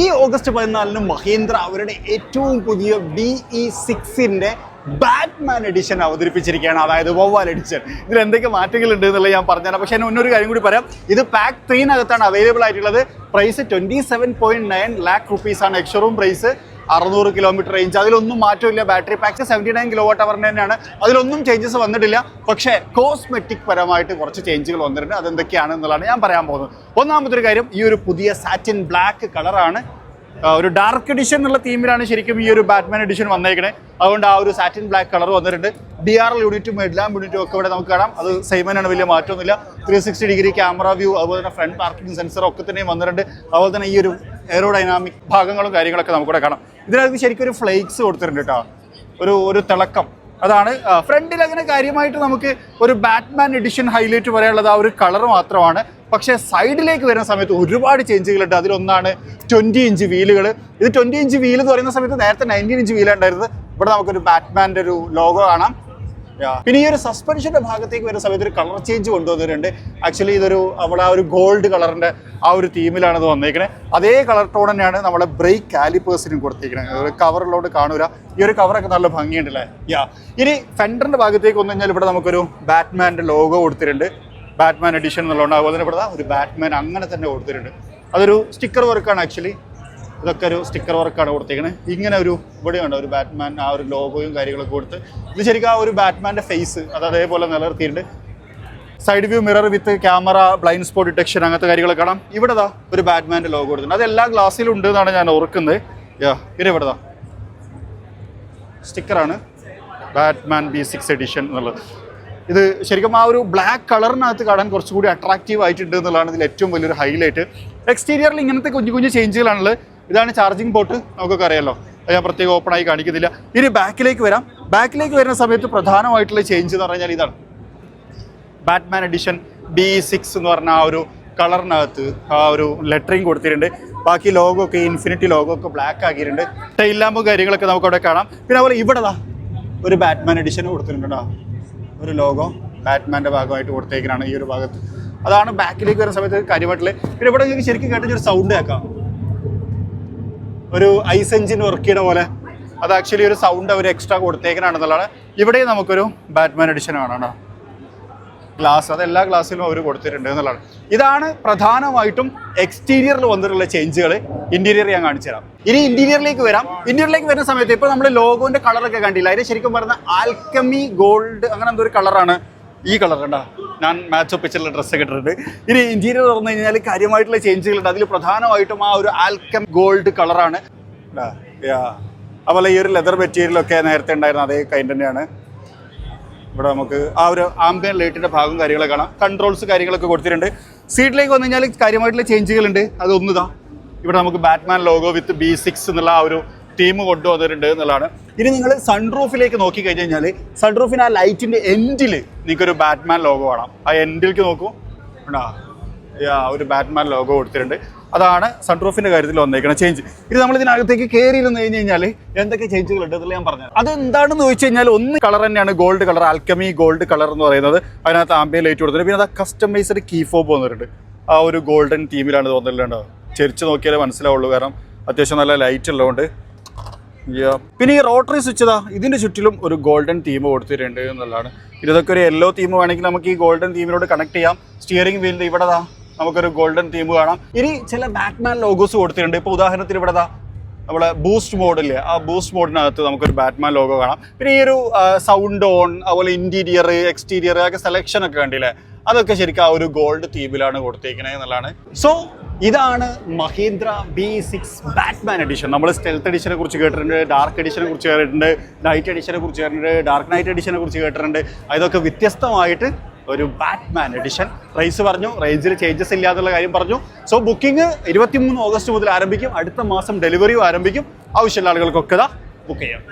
ഈ ഓഗസ്റ്റ് പതിനാലിന് മഹീന്ദ്ര അവരുടെ ഏറ്റവും പുതിയ ബി ഇ സിക്സിന്റെ ബാറ്റ്മാൻ എഡിഷൻ അവതരിപ്പിച്ചിരിക്കുകയാണ്. അതായത് വവ്വാൽ എഡിഷൻ ഇതിൽ എന്തൊക്കെ മാറ്റങ്ങൾ ഉണ്ട് എന്നുള്ളത് ഞാൻ പറഞ്ഞുതരാം. പക്ഷേ അതിന് ഒന്നൊരു കാര്യം കൂടി പറയാം. ഇത് പാക്ക് ത്രീനകത്താണ് അവൈലബിൾ ആയിട്ടുള്ളത്. Price twenty seven point nine lakh rupees ആണ് എക്സ്ഷോറൂം പ്രൈസ് അറുന്നൂറ് കിലോമീറ്റർ റേഞ്ച് അതിലൊന്നും മാറ്റമില്ല. Battery pack seventy nine kilowatt അവറിന്റെ തന്നെയാണ്. അതിലൊന്നും ചേഞ്ചസ് വന്നിട്ടില്ല. പക്ഷേ കോസ്മെറ്റിക് പരമായിട്ട് കുറച്ച് ചേഞ്ചുകൾ വന്നിട്ടുണ്ട്. അതെന്തൊക്കെയാണ് എന്നുള്ളതാണ് ഞാൻ പറയാൻ പോകുന്നത്. ഒന്നാമത്തെ ഒരു കാര്യം ഈ ഒരു പുതിയ സാറ്റിൻ ബ്ലാക്ക് കളറാണ് ഒരു ഡാർക്ക് എഡിഷൻ എന്നുള്ള തീമിലാണ് ശരിക്കും ഈ ഒരു ബാറ്റ്മാൻ എഡിഷൻ വന്നേക്കണേ. അതുകൊണ്ട് ആ ഒരു സാറ്റിൻ ബ്ലാക്ക് കളർ വന്നിട്ടുണ്ട്. ഡി ആർ എൽ യൂണിറ്റും ഹെഡ്ലാം യൂണിറ്റും ഒക്കെ ഇവിടെ നമുക്ക് കാണാം. അത് തന്നെയാണ് വലിയ മാറ്റമൊന്നുമില്ല. Three sixty degree camera view അതുപോലെ തന്നെ ഫ്രണ്ട് പാർക്കിംഗ് സെൻസർ ഒക്കെ തന്നെയും വന്നിട്ടുണ്ട്. അതുപോലെ തന്നെ ഈ ഒരു എയറോ ഡൈനാമിക് ഭാഗങ്ങളും കാര്യങ്ങളൊക്കെ നമുക്കിവിടെ കാണാം. ഇതിനകത്ത് ശരിക്കും ഒരു ഫ്ലേക്സ് കൊടുത്തിട്ടുണ്ട് കേട്ടോ ഒരു ഒരു തിളക്കം. അതാണ് ഫ്രണ്ടിൽ അങ്ങനെ കാര്യമായിട്ട് നമുക്ക് ഒരു ബാറ്റ്മാൻ എഡിഷൻ ഹൈലൈറ്റ് പറയാനുള്ളത് ആ ഒരു കളർ മാത്രമാണ്. പക്ഷേ സൈഡിലേക്ക് വരുന്ന സമയത്ത് ഒരുപാട് ചേഞ്ചുകളുണ്ട് അതിലൊന്നാണ് ട്വന്റി ഇഞ്ച് വീലുകൾ ഇത് ട്വന്റി ഇഞ്ച് വീൽ എന്ന് പറയുന്ന സമയത്ത് നേരത്തെ നയന്റീൻ ഇഞ്ച് വീലുണ്ടായിരുന്നത് ഇവിടെ നമുക്കൊരു ബാറ്റ്മാന്റെ ഒരു ലോഗോ കാണാം. പിന്നെ ഈ ഒരു സസ്പെൻഷന്റെ ഭാഗത്തേക്ക് വരുന്ന സമയത്ത് ഒരു കളർ ചേഞ്ച് കൊണ്ടുവന്നിട്ടുണ്ട്. ആക്ച്വലി ഇതൊരു അവിടെ ആ ഒരു ഗോൾഡ് കളറിന്റെ ആ ഒരു തീമിലാണ് ഇത് വന്നേക്കണേ. അതേ കളർ ടോൺ തന്നെയാണ് നമ്മുടെ ബ്രേക്ക് കാലിപ്പേഴ്സിനും കൊടുത്തിരിക്കുന്നത് ഒരു കവറിലോട്ട് കാണൂല. ഈ ഒരു കവറൊക്കെ നല്ല ഭംഗിയുണ്ടല്ലേ? യാ ഇനി ഫെൻഡറിന്റെ ഭാഗത്തേക്ക് വന്നു കഴിഞ്ഞാൽ ഇവിടെ നമുക്കൊരു ബാറ്റ്മാന്റെ ലോഗോ കൊടുത്തിട്ടുണ്ട്. ബാറ്റ്മാൻ എഡിഷൻ എന്നുള്ളതുകൊണ്ട് അതുപോലെ തന്നെ ഇവിടെ ഒരു ബാറ്റ്മാൻ അങ്ങനെ തന്നെ കൊടുത്തിട്ടുണ്ട്. അതൊരു സ്റ്റിക്കർ വർക്കാണ് ആക്ച്വലി ഇതൊക്കെ ഒരു സ്റ്റിക്കർ വർക്കാണ് കൊടുത്തേക്കണേ. ഇങ്ങനെ ഒരു ഇവിടെയുണ്ട് ഒരു ബാറ്റ്മാൻ ആ ഒരു ലോഗോയും കാര്യങ്ങളൊക്കെ കൊടുത്ത് ഇത് ശരിക്കും ആ ഒരു ബാറ്റ്മാന്റെ ഫേസ് അത് അതേപോലെ നിലനിർത്തിയിട്ടുണ്ട്. Side view mirror with camera blind spot detection അങ്ങനത്തെ കാര്യങ്ങളൊക്കെ കാണാം. ഇവിടെ ദാ ഒരു ബാറ്റ്മാന്റെ ലോഗോ കൊടുത്തിട്ടുണ്ട്. അത് എല്ലാ ഗ്ലാസ്സിലും ഉണ്ട് എന്നാണ് ഞാൻ ഓർക്കുന്നത്. യാ പിന്നെ ഇവിടെ ദാ. സ്റ്റിക്കറാണ് ബാറ്റ്മാൻ ബി സിക്സ് എഡിഷൻ എന്നുള്ളത്. ഇത് ശരിക്കും ആ ഒരു ബ്ലാക്ക് കളറിനകത്ത് കാണാൻ കുറച്ചുകൂടി അട്രാക്റ്റീവ് ആയിട്ടുണ്ട് എന്നുള്ളതാണ് ഇതിൽ ഏറ്റവും വലിയൊരു ഹൈലൈറ്റ് എക്സ്റ്റീരിയറിൽ ഇങ്ങനത്തെ കുഞ്ഞു കുഞ്ഞു ചേഞ്ചുകളാണുള്ളത് ഇതാണ് ചാർജിങ് പോർട്ട് നമുക്കൊക്കെ അറിയാലോ ഞാൻ പ്രത്യേകം ഓപ്പൺ ആയി കാണിക്കുന്നില്ല. ഇനി ബാക്കിലേക്ക് വരാം. ബാക്കിലേക്ക് വരുന്ന സമയത്ത് പ്രധാനമായിട്ടുള്ള ചേഞ്ച് എന്ന് പറഞ്ഞാൽ ഇതാണ്. ബാറ്റ്മാൻ എഡിഷൻ ബി സിക്സ് എന്ന് പറഞ്ഞ ആ ഒരു കളറിനകത്ത് ആ ഒരു ലെറ്ററിങ് കൊടുത്തിട്ടുണ്ട്. ബാക്കി ലോഗോ ഒക്കെ ഇൻഫിനിറ്റി ലോഗോ ഒക്കെ ബ്ലാക്ക് ആക്കിയിട്ടുണ്ട്. ടൈൽ ലാമ്പ് കാര്യങ്ങളൊക്കെ നമുക്ക് അവിടെ കാണാം. പിന്നെ അതുപോലെ ഇവിടെ ഒരു ബാറ്റ്മാൻ എഡിഷൻ കൊടുത്തിട്ടുണ്ട്? ഒരു ലോഗോ ബാറ്റ്മാന്റെ ഭാഗമായിട്ട് കൊടുത്തേക്കാണ് ഈ ഒരു ഭാഗത്ത്. അതാണ് ബാക്കിലേക്ക് വരുന്ന സമയത്ത് കാര്യമായിട്ടുള്ളത്. പിന്നെ ഇവിടെ നിങ്ങൾക്ക് ശരിക്കും കേട്ടൊരു സൗണ്ട് കേൾക്കാം. ഒരു ഐസ് എഞ്ചിൻ വർക്ക് ചെയ്യണ പോലെ. അത് ആക്ച്വലി ഒരു സൗണ്ട് അവർ എക്സ്ട്രാ കൊടുത്തേക്കാണെന്നുള്ളതാണ് ഇവിടെ നമുക്കൊരു ബാറ്റ്മാൻ എഡിഷൻ ആണ് ഗ്ലാസ് അത് എല്ലാ ഗ്ലാസ്സിലും അവർ കൊടുത്തിട്ടുണ്ട് എന്നുള്ളതാണ്. ഇതാണ് പ്രധാനമായിട്ടും എക്സ്റ്റീരിയറിൽ വന്നിട്ടുള്ള ചേഞ്ചുകൾ ഇന്റീരിയർ ഞാൻ കാണിച്ചു തരാം. ഇനി ഇന്റീരിയറിലേക്ക് വരാം. ഇന്റീരിയറിലേക്ക് വരുന്ന സമയത്ത് ഇപ്പോൾ നമ്മൾ ലോഗോന്റെ കളറൊക്കെ കണ്ടില്ല? അതിന് ശരിക്കും പറഞ്ഞ ആൽക്കമി ഗോൾഡ് അങ്ങനെ എന്തോ ഒരു കളറാണ് ഈ കളർ കണ്ട? ഞാൻ മാച്ച് ഒപ്പിച്ചുള്ള ഡ്രസ്സ് ഇട്ടിട്ടുണ്ട്. ഇനി ഇന്റീരിയർ തുറന്നു കഴിഞ്ഞാൽ കാര്യമായിട്ടുള്ള ചേഞ്ചുകളുണ്ട് അതിൽ പ്രധാനമായിട്ടും ആ ഒരു ആൽക്കം ഗോൾഡ് കളറാണ് അതുപോലെ ഈ ഒരു ലെതർ മെറ്റീരിയലൊക്കെ നേരത്തെ ഉണ്ടായിരുന്ന അതേ കൈൻഡ് തന്നെയാണ്. ഇവിടെ നമുക്ക് ആ ഒരു ആംബിയൻ ലൈറ്റിന്റെ ഭാഗം കാര്യങ്ങളൊക്കെ കാണാം. കൺട്രോൾസ് കാര്യങ്ങളൊക്കെ കൊടുത്തിട്ടുണ്ട്. സീറ്റിലേക്ക് വന്നു കഴിഞ്ഞാൽ കാര്യമായിട്ടുള്ള ചേഞ്ചുകളുണ്ട് അതൊന്നുതാ ഇവിടെ നമുക്ക് Batman logo with B six എന്നുള്ള ആ ഒരു ടീം കൊണ്ടുവന്നിട്ടുണ്ട് എന്നുള്ളതാണ്. ഇനി നിങ്ങൾ സൺറൂഫിലേക്ക് നോക്കി കഴിഞ്ഞ് കഴിഞ്ഞാൽ സൺറൂഫിന് ആ ലൈറ്റിന്റെ എൻഡിൽ നിങ്ങൾക്കൊരു ബാറ്റ്മാൻ ലോഗോ കാണാം. ആ എൻഡിലേക്ക് നോക്കൂ. ഉണ്ടാ ഒരു ബാറ്റ്മാൻ ലോഗോ കൊടുത്തിട്ടുണ്ട്. അതാണ് സൺറൂഫിന്റെ കാര്യത്തിൽ വന്നേക്കുന്ന ചേഞ്ച് ഇത് നമ്മൾ ഇതിനകത്തേക്ക് കയറി ഇരുന്ന് കഴിഞ്ഞ് കഴിഞ്ഞാൽ എന്തൊക്കെ ചേഞ്ചുകൾ ഉണ്ട് എന്നുള്ള ഞാൻ പറഞ്ഞു അത് എന്താണെന്ന് ചോദിച്ചു കഴിഞ്ഞാൽ ഒന്ന് കളർ തന്നെയാണ് gold colour alchemy gold colour എന്ന് പറയുന്നത്. അതിനകത്ത് ആമ്പിയ ലൈറ്റ് കൊടുത്തിട്ടുണ്ട്. പിന്നെ അത് കസ്റ്റമൈസ്ഡ് കീ ഫോബ് വന്നിട്ടുണ്ട്. ആ ഒരു ഗോൾഡൻ തീമിലാണ് വന്നിട്ടുണ്ടോ ചെരിച്ച് നോക്കിയാലേ മനസ്സിലാവുള്ളൂ. കാരണം അത്യാവശ്യം നല്ല ലൈറ്റ് ഉള്ളതുകൊണ്ട്. പിന്നെ ഈ റോട്ടറി സ്വിച്ച് ഇതാ ഇതിന്റെ ചുറ്റിലും ഒരു ഗോൾഡൻ തീം കൊടുത്തിട്ടുണ്ട് എന്നുള്ളതാണ്. ഇതൊക്കെ ഒരു യെല്ലോ തീം വേണമെങ്കിൽ നമുക്ക് ഈ ഗോൾഡൻ തീമിനോട് കണക്ട് ചെയ്യാം. സ്റ്റിയറിംഗ് വീലിന്റെ ഇവിടെ നമുക്കൊരു ഗോൾഡൻ തീം കാണാം. ഇനി ചില ബാറ്റ്മാൻ ലോഗോസ് കൊടുത്തിട്ടുണ്ട്. ഇപ്പൊ ഉദാഹരണത്തിന് ഇവിടെ നമ്മളെ ബൂസ്റ്റ് മോഡില്ലേ ആ ബൂസ്റ്റ് മോഡിനകത്ത് നമുക്കൊരു ബാറ്റ്മാൻ ലോഗോ കാണാം. പിന്നെ ഈ ഒരു സൗണ്ട് ഓൺ അതുപോലെ ഇന്റീരിയർ എക്സ്റ്റീരിയർ ഒക്കെ സെലക്ഷൻ ഒക്കെ കണ്ടില്ലേ? അതൊക്കെ ശരിക്കും ആ ഒരു ഗോൾഡ് തീമിലാണ് കൊടുത്തേക്കുന്നത് എന്നുള്ളതാണ്. സോ ഇതാണ് Mahindra B six Batman edition നമ്മൾ സ്റ്റെൽത്ത് എഡിഷനെ കുറിച്ച് കേട്ടിട്ടുണ്ട് ഡാർക്ക് എഡിഷനെ കുറിച്ച് കേട്ടിട്ടുണ്ട് നൈറ്റ് എഡിഷനെ കുറിച്ച് കേട്ടിട്ടുണ്ട് ഡാർക്ക് നൈറ്റ് എഡിഷനെ കുറിച്ച് കേട്ടിട്ടുണ്ട്. അതൊക്കെ വ്യത്യസ്തമായിട്ട് ഒരു ബാറ്റ്മാൻ എഡിഷൻ പ്രൈസ് പറഞ്ഞു റേഞ്ചിൽ ചേഞ്ചസ് ഇല്ലാതുള്ള കാര്യം പറഞ്ഞു. സോ ബുക്കിംഗ് ഇരുപത്തിമൂന്ന് ഓഗസ്റ്റ് മുതൽ ആരംഭിക്കും. അടുത്ത മാസം ഡെലിവറിയും ആരംഭിക്കും. ആവശ്യമുള്ള ആളുകൾക്കൊക്കെ ബുക്ക് ചെയ്യാം.